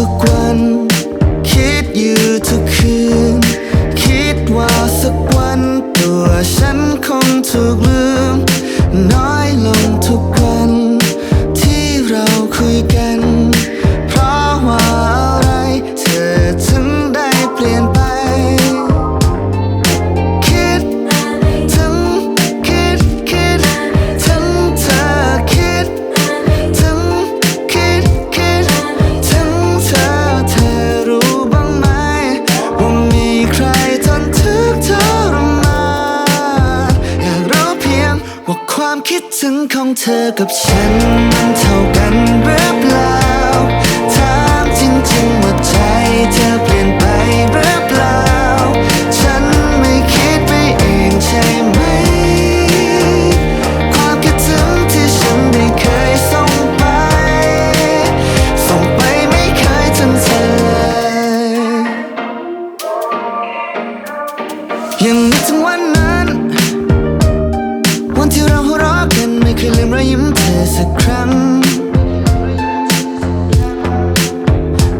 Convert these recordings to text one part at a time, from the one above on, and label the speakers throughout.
Speaker 1: ทุกวัน คิดอยู่ทุกคืน คิดถึงของเธอกับฉันมันเท่ากันหรือเปล่า ถามจริงๆว่าใจเธอเปลี่ยนไปหรือเปล่า ฉันไม่คิดไปเองใช่ไหม ความคิดถึงที่ฉันได้เคยส่งไป ส่งไปไม่เคยถึงเธอ ยังนึกถึง ยิ้มเธอสักครั้ง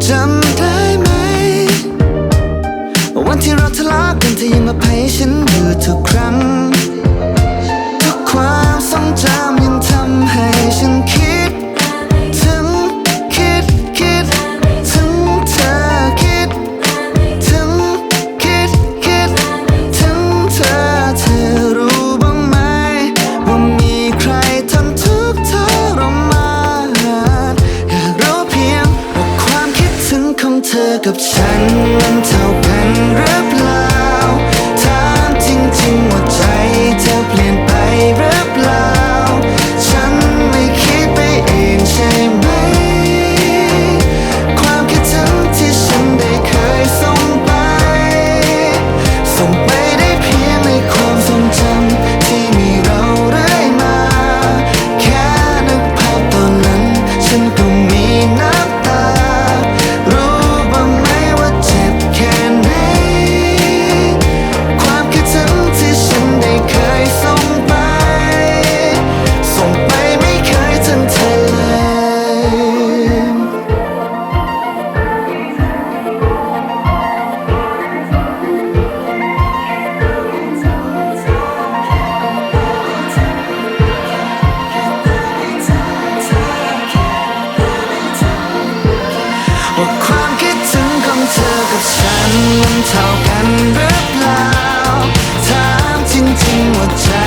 Speaker 1: จำได้ไหม วันที่เราทะเลาะกันเธอยังมาให้ฉันอยู่ทุกครั้ง ทุกความ ธอกับฉันมันเท่ากัน ว่าความคิดถึงของเธอกับฉันมันเท่ากันหรือเปล่าถามจริงๆว่าใจ